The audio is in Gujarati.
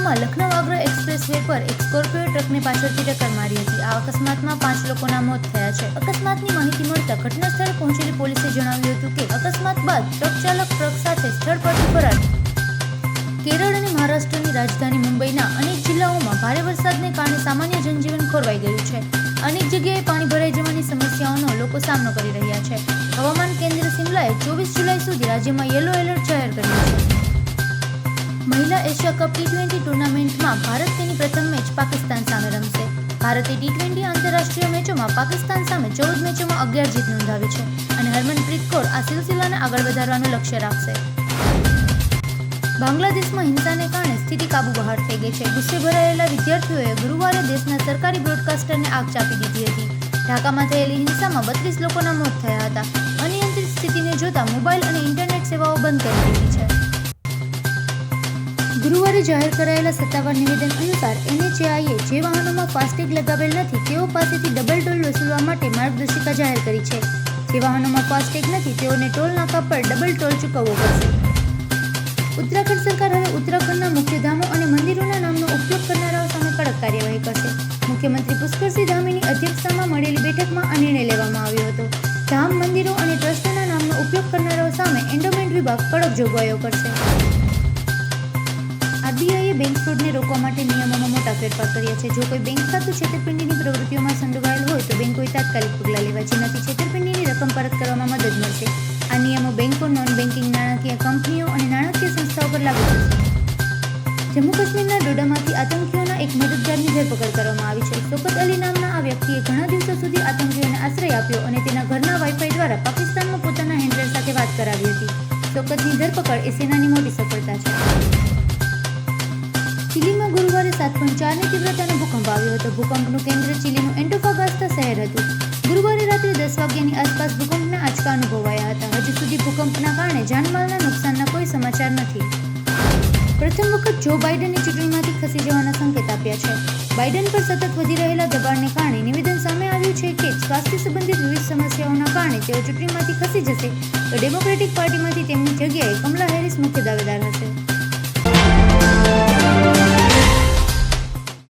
ચિલાઓમાં લખનૌ આગ્રા એક્સપ્રેસ વે પર એક સ્કોર્પિયો ટ્રકને પાછળથી ટક્કર મારી હતી. આ અકસ્માતમાં પાંચ લોકોના મોત થયા છે. અકસ્માતની માહિતી મળતા ઘટના સ્થળે પહોંચેલી પોલીસે જણાવ્યું હતું કે અકસ્માત બાદ ટ્રક ચાલક ટ્રક સાથે સ્થળ પરથી ફરાર કેરળ અને મહારાષ્ટ્રની રાજધાની મુંબઈના અનેક જિલ્લાઓમાં ભારે વરસાદને કારણે સામાન્ય જનજીવન ખોરવાઈ ગયું છે. અનેક જગ્યાએ પાણી ભરાઈ જવાની સમસ્યાઓનો લોકો સામનો કરી રહ્યા છે. હવામાન કેન્દ્ર સિમલાએ ચોવીસ જુલાઈ સુધી રાજ્યમાં યલો એલર્ટ જાહેર કર્યું છે. મહિલા એશિયા કપ ટી ટ્વેન્ટી ટુર્નામેન્ટમાં ભારત તેની પ્રથમ મેચ પાકિસ્તાન સામે રમશે. ભારતે ટી ટ્વેન્ટી આંતરરાષ્ટ્રીય મેચોમાં પાકિસ્તાન સામે ચૌદ મેચોમાં અગિયાર જીત નોંધાવી છે અને હરમનપ્રીત કૌર આ સિલસિલાને આગળ વધારવાનું લક્ષ્ય રાખશે. બાંગ્લાદેશમાં હિંસાને કારણે સ્થિતિ કાબુ બહાર થઈ ગઈ છે. ગુસ્સે ભરાયેલા વિદ્યાર્થીઓએ ગુરુવારે દેશના સરકારી બ્રોડકાસ્ટરને આગ ચાપી દીધી હતી. ઢાકામાં થયેલી હિંસામાં બત્રીસ લોકોના મોત થયા હતા. અનિયંત્રિત સ્થિતિને જોતા મોબાઈલ અને ઇન્ટરનેટ સેવાઓ બંધ કરી દીધી. જાહેર કરાયેલા સત્તાવાર નિવેદન અનુસાર એનએચએઆઈએ જે વાહનોમાં ફાસ્ટેગ લગાવેલ નથી તેઓ પાસેથી ડબલ ટોલ વસૂલવા માટે માર્ગદર્શિકા જાહેર કરી છે. જે વાહનોમાં ફાસ્ટેગ નથી તેઓને ટોલ નાકા પર ડબલ ટોલ ચૂકવવો પડશે. ઉત્તરાખંડ સરકાર હવે ઉત્તરાખંડના મુખ્યધામો અને મંદિરોના નામનો ઉપયોગ કરનારાઓ સામે કડક કાર્યવાહી કરશે. મુખ્યમંત્રી પુષ્કરસિંહ ધામીની અધ્યક્ષતામાં મળેલી બેઠકમાં આ નિર્ણય લેવામાં આવ્યો હતો. ધામ, મંદિરો અને ટ્રસ્ટના નામનો ઉપયોગ કરનારાઓ સામે એન્ડોમેન્ટ વિભાગ કડક જોગવાઈઓ કરશે. બેંક ફ્રોડને રોકવા માટે નિયમોમાં મોટા ફેરફાર કર્યા છે. જો કોઈ બેંક ખાતું છેતરપિંડીની પ્રવૃત્તિઓમાં સંડોવાયેલ હોય તો બેંકોએ તાત્કાલિક પગલાં લેવા જેનાથી છેતરપિંડીની રકમ પરત કરવામાં મદદ મળશે. આ નિયમો બેંકો નોન બેન્કિંગ નાણાકીય કંપનીઓ અને નાણાકીય સંસ્થાઓ પર લાગુ થશે જમ્મુ કાશ્મીરના ડોડામાંથી આતંકીઓના એક મદદગારની ધરપકડ કરવામાં આવી છે. સોકત અલી નામના આ વ્યક્તિએ ઘણા દિવસો સુધી આતંકીઓને આશ્રય આપ્યો અને તેના ઘરના વાઈફાઈ દ્વારા પાકિસ્તાનમાં પોતાના હેન્ડલર સાથે વાત કરાવી હતી. સોકતની ધરપકડ એ સેનાની મોટી સફળતા છે. ચીલીમાં ગુરુવારે સાત પોઈન્ટ ચારની તીવ્રતાનો ભૂકંપ આવ્યો હતો. ભૂકંપનું કેન્દ્ર ચીલીનું એન્ટોફાગાસ્તા શહેર હતું. ગુરુવારે રાત્રે દસ વાગ્યાની આસપાસ ભૂકંપના આંચકા અનુભવાયા હતા. હજુ સુધી ભૂકંપના કારણે જાનમાલના નુકસાનના કોઈ સમાચાર નથી. પ્રથમ વખત જો બાઇડને ચૂંટણીમાંથી ખસી જવાના સંકેત આપ્યા છે. બાઇડન પર સતત વધી રહેલા દબાણને કારણે નિવેદન સામે આવ્યું છે કે સ્વાસ્થ્ય સંબંધિત વિવિધ સમસ્યાઓના કારણે તેઓ ચૂંટણીમાંથી ખસી જશે તો ડેમોક્રેટિક પાર્ટીમાંથી તેમની જગ્યાએ કમલા હેરિસ મુખ્ય દાવેદાર હશે.